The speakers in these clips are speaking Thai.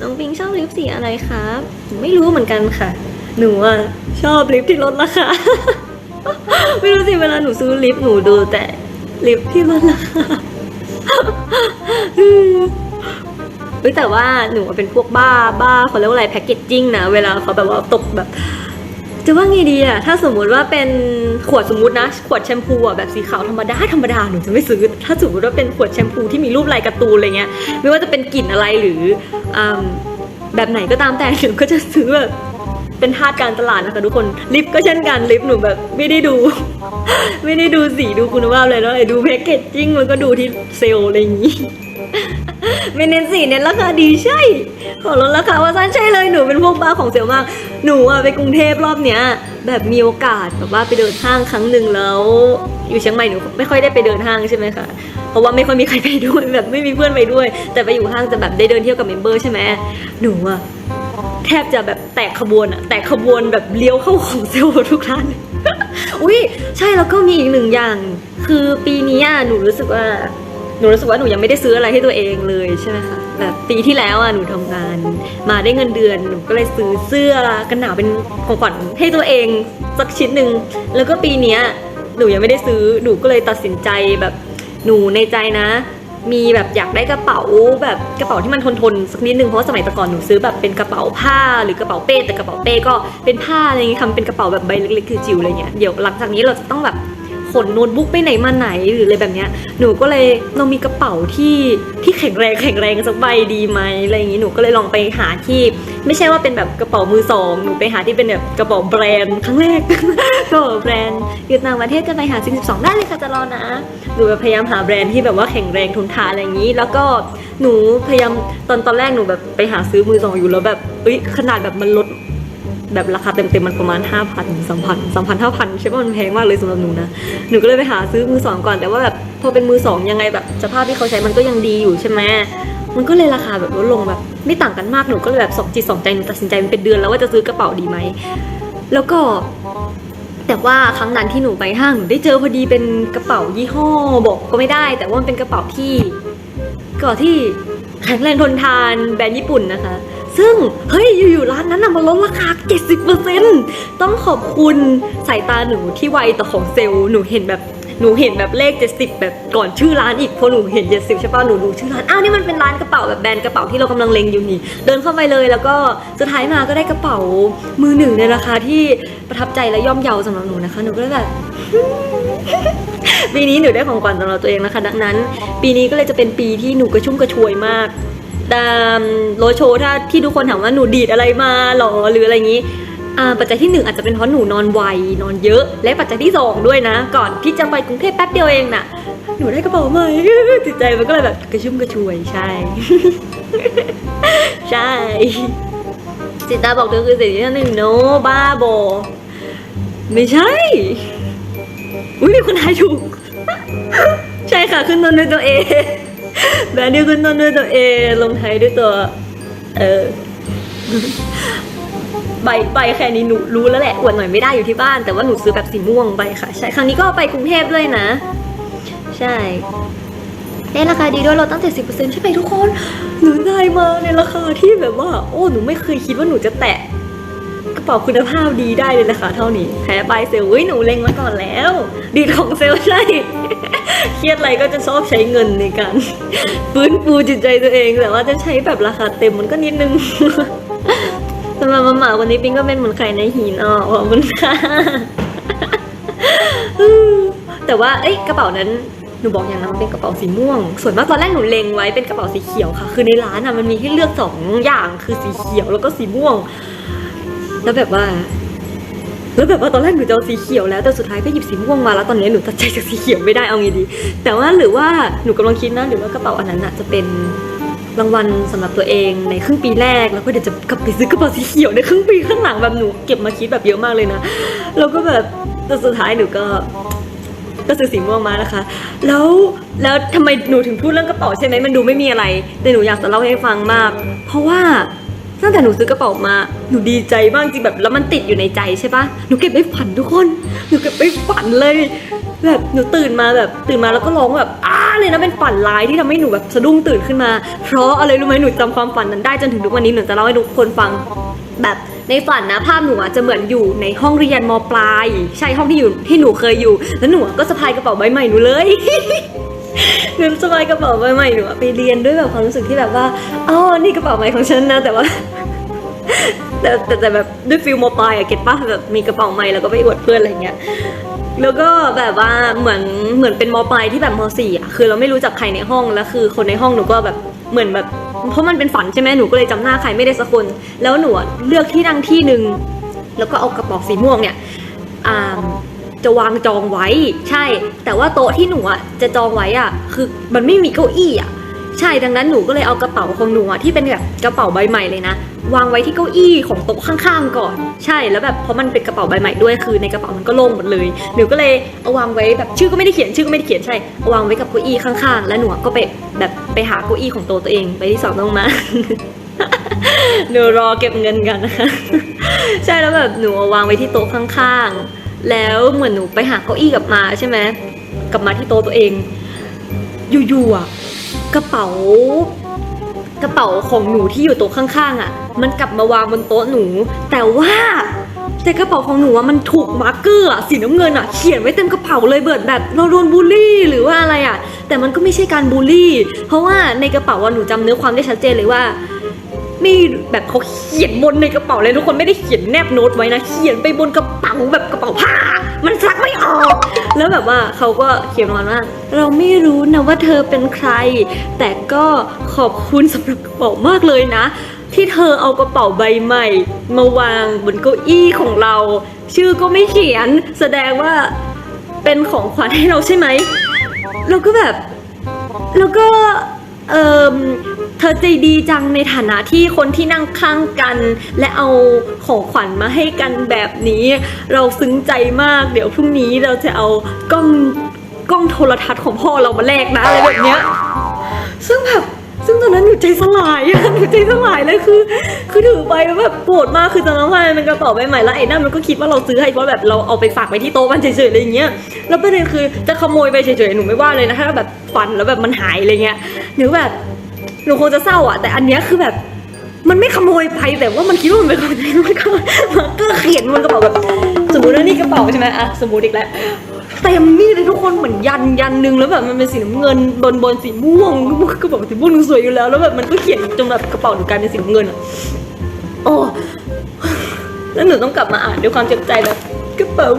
น้องปิงชอบลิปสีอะไรครับไม่รู้เหมือนกันค่ะ หนูอะชอบลิปที่ลดราคาไม่รู้สิเวลาหนูซื้อลิปหนูดูแต่ลิปที่ลดราคาเฮ้ยแต่ว่าหนูเป็นพวกบ้าบ้าเขาเรียกว่าอะไรแพ็กเกจจิ้งนะเวลาเขาแบบว่าตกแบบ จะว่าไงดีอะถ้าสมมุติว่าเป็นขวดสมมตินะ ขวดแชมพูอะแบบสีขาวธรรมดาธรรมดาหนูจะไม่ซื้อ ถ้าสมมติว่าเป็นขวดแชมพูที่มีรูปลายการ์ตูนอะไรเงี้ย ไม่ว่าจะเป็นกลิ่นอะไรหรืออแบบไหนก็ตามแต่หนูก็จะซื้อแบบเป็นทาสการตลาดนะคะทุกคนลิปก็เช่นกันลิปหนูแบบไม่ได้ดู ไม่ได้ดูสีดูคุณภาพเลยแล้วเลยดูแพคเกจจิ้งแล้วก็ดูที่เซลล์อะไรอย่างงี้ ไม่เน้นสีเน้นราคาดีใช่ ขอลดราคาว่าสั้นใช่เลยหนูเป็นพวกบ้าของเซลล์มาก หนูอะไปกรุงเทพรอบเนี้ย แบบมีโอกาสแบบว่าไปเดินห้างครั้งหนึ่งแล้ว อยู่เชียงใหม่หนูไม่ค่อยได้ไปเดินห้างใช่ไหมคะเพราะว่าไม่ค่อยมีใครไปด้วยแบบไม่มีเพื่อนไปด้วย แต่ไปอยู่ห้างจะแบบได้เดินเที่ยวกับเมมเบอร์ใช่ไหมหนูอะแทบจะแบบแตกขบวนอะแตกขบวนแบบเลี้ยวเข้าของเซลล์ทุกร้านอุ้ยใช่แล้วก็มีอีกหนึ่งอย่าง คือปีนี้อะหนูรู้สึกว่า หนูรู้สึกว่าหนูยังไม่ได้ซื้ออะไรให้ตัวเองเลยใช่ไหมคะแบบปีที่แล้วอะหนูทำงาน มาได้เงินเดือนหนูก็เลยซื้อเสื้อกันหนาวเป็นของขวัญให้ตัวเองสักชิ้นหนึ่งแล้วก็ปีเนี้ยหนูยังไม่ได้ซื้อหนูก็เลยตัดสินใจแบบหนูในใจนะ มีแบบอยากได้กระเป๋าแบบกระเป๋าที่มันทนทนๆสักนิดนึงเพราะสมัยแต่ก่อนหนูซื้อแบบเป็นกระเป๋าผ้าหรือกระเป๋าเป้แต่กระเป๋าเป้ก็เป็นผ้าอะไรอย่างงี้ทำเป็นกระเป๋าแบบใบเล็กๆคือจิ๋วอะไรเงี้ยเดี๋ยวหลังจากนี้เราจะต้องแบบ ขนโน้ตบุ๊กไปไหนมาไหนหรืออะไรแบบเนี้ยหนูก็เลยเรามีกระเป๋าที่ที่แข็งแรงแข็งแรงสักใบดีไหมอะไรอย่างงี้หนูก็เลยลองไปหาที่ ไม่ใช่ว่าเป็นแบบกระเป๋ามือสองหนูไปหาที่เป็นแบบกระเป๋าแบรนด์ครั้งแรกกระเป๋าแบรนด์อยู่ต่างประเทศจะไปหาซิงสิบสองได้เลยค่ะจะรอนะหนูพยายามหาแบรนด์ที่แบบว่าแข็งแรงทนทานอะไรอย่างนี้ แล้วก็หนูพยายามตอนตอนแรกหนูแบบไปหาซื้อมือสองอยู่แล้วแบบเอ้ยขนาดแบบมันลด แบบราคาเต็มๆมันประมาณ 5 0 0 0 3,000 3,000 5,000ใช่ป่ะมันแพงมากเลยสำหรับหนูนะหนูก็เลยไปหาซื้อมือสองก่อนแต่ว่าแบบพอเป็นมือสองยังไงแบบสภาพที่เขาใช้มันก็ยังดีอยู่ใช่ไหมมันก็เลยราคาแบบลดลงแบบ ไม่ต่างกันมากหนูก็เลยแบบสองจิตสองใจหนูตัดสินใจมันเป็นเดือนแล้วว่าจะซื้อกระเป๋าดีไหมแล้วก็แต่ว่าครั้งนั้นที่หนูไปห้างหนูได้เจอพอดีเป็นกระเป๋ายี่ห้อบอกก็ไม่ได้ แต่ว่ามันเป็นกระเป๋าที่ก็ที่แข็งแรงทนทานแบรนด์ญี่ปุ่นนะคะ ซึ่งเฮ้ยอยู่ๆร้านนั้นน่ะมาลดราคา 70%ต้องขอบคุณสายตาหนูที่ไวต่อของเซลล์หนูเห็นแบบหนูเห็นแบบเลข 70 แบบก่อนชื่อร้านอีกพอหนูเห็น 70ใช่ป่ะหนูดูชื่อร้านอ้าวนี่มันเป็นร้านกระเป๋าแบบแบรนด์กระเป๋าที่เรากำลังเล็งอยู่นี่เดินเข้าไปเลยแล้วก็สุดท้ายมาก็ได้กระเป๋ามือหนึ่งในราคาที่ประทับใจและย่อมเยาสำหรับหนูนะคะหนูก็เลยแบบปีนี้หนูได้ของขวัญสำหรับตัวเองนะคะ ดังนั้น ปีนี้ก็เลยจะเป็นปีที่หนูกระชุ่มกระชวยมาก โรโชถ้าที่ทุกคนถามว่าหนูดีดอะไรมาหรอหรืออะไรอย่างนี้ปัจจัยที่หนึ่งอาจจะเป็นเพราะหนูนอนไวนอนเยอะ และปัจจัยที่สองด้วยนะ ก่อนที่จะไปกรุงเทพแป๊บเดียวเองน่ะ หนูได้กระเป๋าใหม่จิตใจมันก็เลยแบบกระชุ่มกระชวยใช่ ใช่จิตาบอกเธอคือสิ่งที่หนึ่งโนบ้าบอไม่ใช่อุ้ยมีคนทายถูก ใช่ค่ะขึ้นต้นด้วยตัวเอง แบรนด์นี้ขึ้นต้นด้วยตัวเอลงท้ายด้วยตัว เออใบใบแค่นี้หนูรู้แล้วแหละอวดหน่อยไม่ได้อยู่ที่บ้าน แต่ว่าหนูซื้อแบบสีม่วงไปค่ะ ใช่ครั้งนี้ก็ไปกรุงเทพด้วยนะ ใช่ได้ราคาดีด้วยเราตั้งแต่สิบเปอร์เซ็นต์ใช่ไหมทุกคน หนูได้มาในราคาที่แบบว่า โอ้หนูไม่เคยคิดว่าหนูจะแตะกระเป๋าคุณภาพดีได้เลยนะคะเท่านี้แพ้ไปเซลล์หนูเล็งมาก่อนแล้ว ดีของเซลล์ใช่ เครียดอะไรก็จะชอบใช้เงินในการฟื้นฟูจิตใจตัวเอง แต่ว่าจะใช้แบบราคาเต็มมันก็นิดนึงสำหรับมาหมาวันนี้ปิงก็เป็นเหมือนใครในหินอะขอบคุณค่ะแต่ว่าเอ้ยกระเป๋านั้นหนูบอกอย่างนะมันเป็นกระเป๋าสีม่วง ส่วนมากตอนแรกหนูเล็งไว้เป็นกระเป๋าสีเขียวค่ะ คือในร้านอะมันมีให้เลือกสองอย่างคือสีเขียวแล้วก็สีม่วง แล้วแบบว่า แล้วแบบว่าตอนแรกหนูจะเอาสีเขียวแล้วแต่สุดท้ายก็หยิบสีม่วงมาแล้วตอนนี้หนูตัดใจจากสีเขียวไม่ได้เอางี้ดี แต่ว่าหรือว่าหนูกำลังคิดนะหรือว่ากระเป๋าอันนั้นอะจะเป็นรางวัลสำหรับตัวเองในครึ่งปีแรกแล้วก็เดี๋ยวจะกลับไปซื้อกระเป๋าสีเขียวในครึ่งปีข้างหลังแบบหนูเก็บมาคิดแบบเยอะมากเลยนะแล้วก็แบบแต่สุดท้ายหนูก็ก็ซื้อสีม่วงมานะคะ แล้วแล้วทำไมหนูถึงพูดเรื่องกระเป๋าใช่ไหมมันดูไม่มีอะไร แต่หนูอยากจะเล่าให้ฟังมาก เพราะว่า ตั้งแต่หนูซื้อกระเป๋ามา หนูดีใจมากจริงแบบแล้วมันติดอยู่ในใจใช่ปะหนูเก็บไปฝันทุกคน หนูเก็บไปฝันเลย แบบหนูตื่นมาแบบตื่นมาแล้วก็ร้องแบบอ้าเลยนะเป็นฝันร้ายที่ทำให้หนูแบบสะดุ้งตื่นขึ้นมา เพราะอะไรรู้ไหมหนูจำความฝันนั้นได้จนถึงทุกวันนี้หนูจะเล่าให้ทุกคนฟัง แบบในฝันนะภาพหนูอะจะเหมือนอยู่ในห้องเรียนมปลาย ใช่ห้องที่อยู่ที่หนูเคยอยู่ แล้วหนูอะก็สะพายกระเป๋าใบใหม่หนูเลย หนูสะพายกระเป๋าใบใหม่หนูอะไปเรียนด้วยแบบความรู้สึกที่แบบว่าอ๋อนี่กระเป๋าใหม่ของฉันนะแต่ว่า แต่แต่แบบด้วยฟิลมปลายอะเก็ตปะแบบมีกระเป๋าใหม่แล้วก็ไปอวดเพื่อนอะไรเงี้ยแล้วก็แบบว่าเหมือนเหมือนเป็นมปลายที่แบบมสี่อะคือเราไม่รู้จักใครในห้องแล้วคือคนในห้องหนูก็แบบเหมือนแบบ เพราะมันเป็นฝันใช่ไหมหนูก็เลยจำหน้าใครไม่ได้สักคน แล้วหนูเลือกที่นั่งที่หนึ่งแล้วก็เอากระเป๋าสีม่วงเนี่ยอ่าจะวางจองไว้ใช่ แต่ว่าโต๊ะที่หนูอะจะจองไว้อะคือมันไม่มีเก้าอี้อะ ใช่ดังนั้นหนูก็เลยเอากระเป๋าของหนูอะที่เป็นแบบกระเป๋าใบใหม่เลยนะ วางไว้ที่เก้าอี้ของโต๊ะข้างๆก่อน ใช่แล้วแบบเพราะมันเป็นกระเป๋าใบใหม่ด้วยคือในกระเป๋ามันก็โล่งหมดเลยหนูก็เลยเอาวางไว้แบบชื่อก็ไม่ได้เขียนชื่อก็ไม่ได้เขียนใช่เอาวางไว้กับเก้าอี้ข้างๆ แล้วหนูก็ไปแบบไปหาเก้าอี้ของโต๊ะตัวเองไปที่สองลงมาหนูรอเก็บเงินกันนะคะใช่แล้วแบบหนูวางไว้ที่โต๊ะข้างๆ แล้วเหมือนหนูไปหาเก้าอี้กลับมาใช่ไหมกลับมาที่โต๊ะตัวเอง อยู่ๆอะ กระเป๋า กระเป๋าของหนูที่อยู่โต๊ะข้างๆอะ มันกลับมาวางบนโต๊ะหนู แต่ว่าแต่กระเป๋าของหนูอะมันถูกมาร์กเกอร์อะสีน้ำเงินอะเขียนไว้เต็มกระเป๋าเลยเบิดแบบเราโดนบูลลี่หรือว่าอะไรอะแต่มันก็ไม่ใช่การบูลลี่ เพราะว่าในกระเป๋าอะหนูจำเนื้อความได้ชัดเจนเลยว่า ไม่แบบเขาเขียนบนในกระเป๋าเลยทุกคนไม่ได้เขียนแนบโน้ตไว้นะ เขียนไปบนกระเป๋าแบบกระเป๋าผ้า มันซักไม่ออก แล้วแบบว่าเขาก็เขียนมาว่า เราไม่รู้นะว่าเธอเป็นใคร แต่ก็ขอบคุณสำหรับกระเป๋ามากเลยนะ ที่เธอเอากระเป๋าใบใหม่ มาวางบนเก้าอี้ของเรา ชื่อก็ไม่เขียนแสดงว่าเป็นของขวัญให้เราใช่ไหมเราก็แบบ แล้วก็ เออเธอใจดีจังในฐานะที่คนที่นั่งข้างกัน และเอาของขวัญมาให้กันแบบนี้ เราซึ้งใจมาก เดี๋ยวพรุ่งนี้เราจะเอากล้องกล้องโทรทัศน์ของพ่อเรามาแลกนะอะไรแบบเนี้ยซึ่งแบบ ซึ่งตอนนั้นหนูใจสลายอะหนูใจสลายเลยคือ คือถือไปแล้วแบบโกรธมากคือตอนนั้นว่ามันกระเป๋าใบใหม่แล้วไอ้นั่นมันก็คิดว่าเราซื้อให้เพราะแบบเราเอาไปฝากไว้ที่โต๊ะมันเฉยๆอะไรอย่างเงี้ยแล้วประเด็นคือจะขโมยไปเฉยๆหนูไม่ว่าเลยนะถ้าแบบฟันแล้วแบบมันหายอะไรเงี้ยหรือแบบหนูคงจะเศร้าอะแต่อันเนี้ยคือแบบมันไม่ขโมยไปแต่ว่ามันคิดว่ามันเป็นของตัวเองมันก็มันก็เขียนบนกระเป๋าแบบ สมมติว่านี่กระเป๋าใช่ไหมอะสมมติอีกแล้ว เต็มนี่เลยทุกคนเหมือนยันยันหนึ่งแล้วแบบมันเป็นสีน้ำเงินบนบนสีม่วงกระเป๋าสีม่วงสวยอยู่แล้วแล้วแบบมันก็เขียนจนแบบกระเป๋าหนูกลายเป็นสีน้ำเงินอะโอ้แล้วหนูต้องกลับมาอ่านด้วยความเจ็บใจแบบกระเป๋า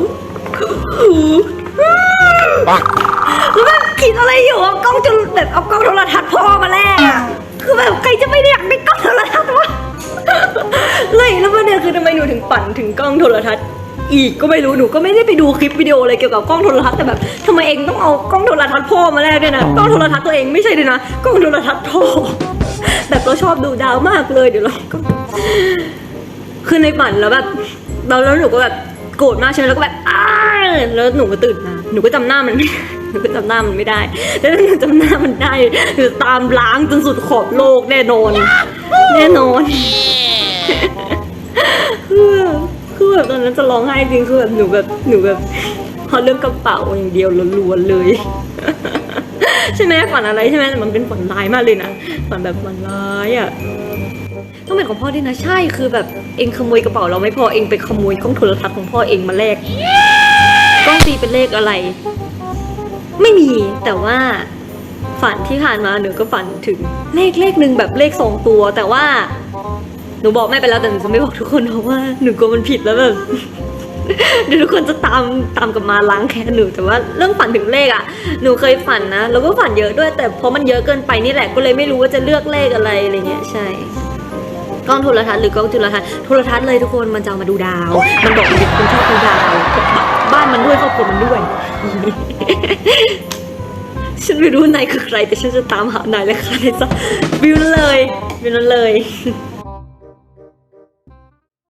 แล้วแบบคิดอะไรอยู่เอากล้องจนแบบเอากล้องโทรทัศน์พ่อมาแลกอะคือแบบใครจะไม่ได้อยากได้กล้องโทรทัศน์วะเลยแล้วประเด็นคือทำไมหนูถึงปั่นถึงกล้องโทรทัศน์ อีกก็ไม่รู้หนูก็ไม่ได้ไปดูคลิปวิดีโออะไรเกี่ยวกับกล้องโทรทัศน์แต่แบบทำไมเองต้องเอากล้องโทรทัศน์พ่อมาแลกด้วยนะกล้องโทรทัศน์ตัวเองไม่ใช่เลยนะกล้องโทรทัศน์พ่อแบบเราชอบดูดาวมากเลยเดี๋ยวเราก็คือในฝันแล้วแบบเราแล้วหนูก็แบบโกรธมากใช่ไหมแล้วก็แบบอ้าแล้วหนูก็ตื่นมาหนูก็จำหน้ามันไม่ได้หนูก็จำหน้ามันไม่ได้ แล้วถ้าหนูจำหน้ามันได้หนูตามล้างจนสุดขอบโลกแน่นอนแน่นอน คือแบบตอนนั้นจะร้องไห้จริงคือแบบหนูแบบหนูแบบพอเรื่องกระเป๋าอย่างเดียวล้วนๆเลยใช่ไหมฝันอะไรใช่ไหมแต่มันเป็นฝันร้ายมากเลยนะฝันแบบฝันร้ายอะต้องเป็นของพ่อด้วยนะใช่คือแบบเองขโมยกระเป๋าเราไม่พอเองไปขโมยกล้องโทรทัศน์ของพ่อเองมาแลกกล้องตีเป็นเลขอะไร ไม่มีแต่ว่าฝันที่ผ่านมาหนูก็ฝันถึงเลขเลขหนึ่งแบบเลขสองตัว แต่ว่า หนูบอกแม่ไปแล้วแต่หนูจะไม่บอกทุกคนเพราะว่าหนูกลัวมันผิดแล้วแบบเดี๋ยวทุกคนจะตามตามกลับมาล้างแค้นหนูแต่ว่าเรื่องฝันถึงเลขอะหนูเคยฝันนะแล้วก็ฝันเยอะด้วย แต่เพราะมันเยอะเกินไปนี่แหละก็เลยไม่รู้ว่าจะเลือกเลขอะไรอะไรเงี้ยใช่กล้องโทรทัศน์หรือกล้องจุลทรรศน์โทรทัศน์เลยทุกคนมันจะามาดูดาว มันบอกมันเป็นคนชอบดูดาว บ้านมันด้วยครอบครัวมันด้วย ฉันไม่รู้นายคือใคร แต่ฉันจะตามหานายและฆ่านายซะวิวเลยวิวเลย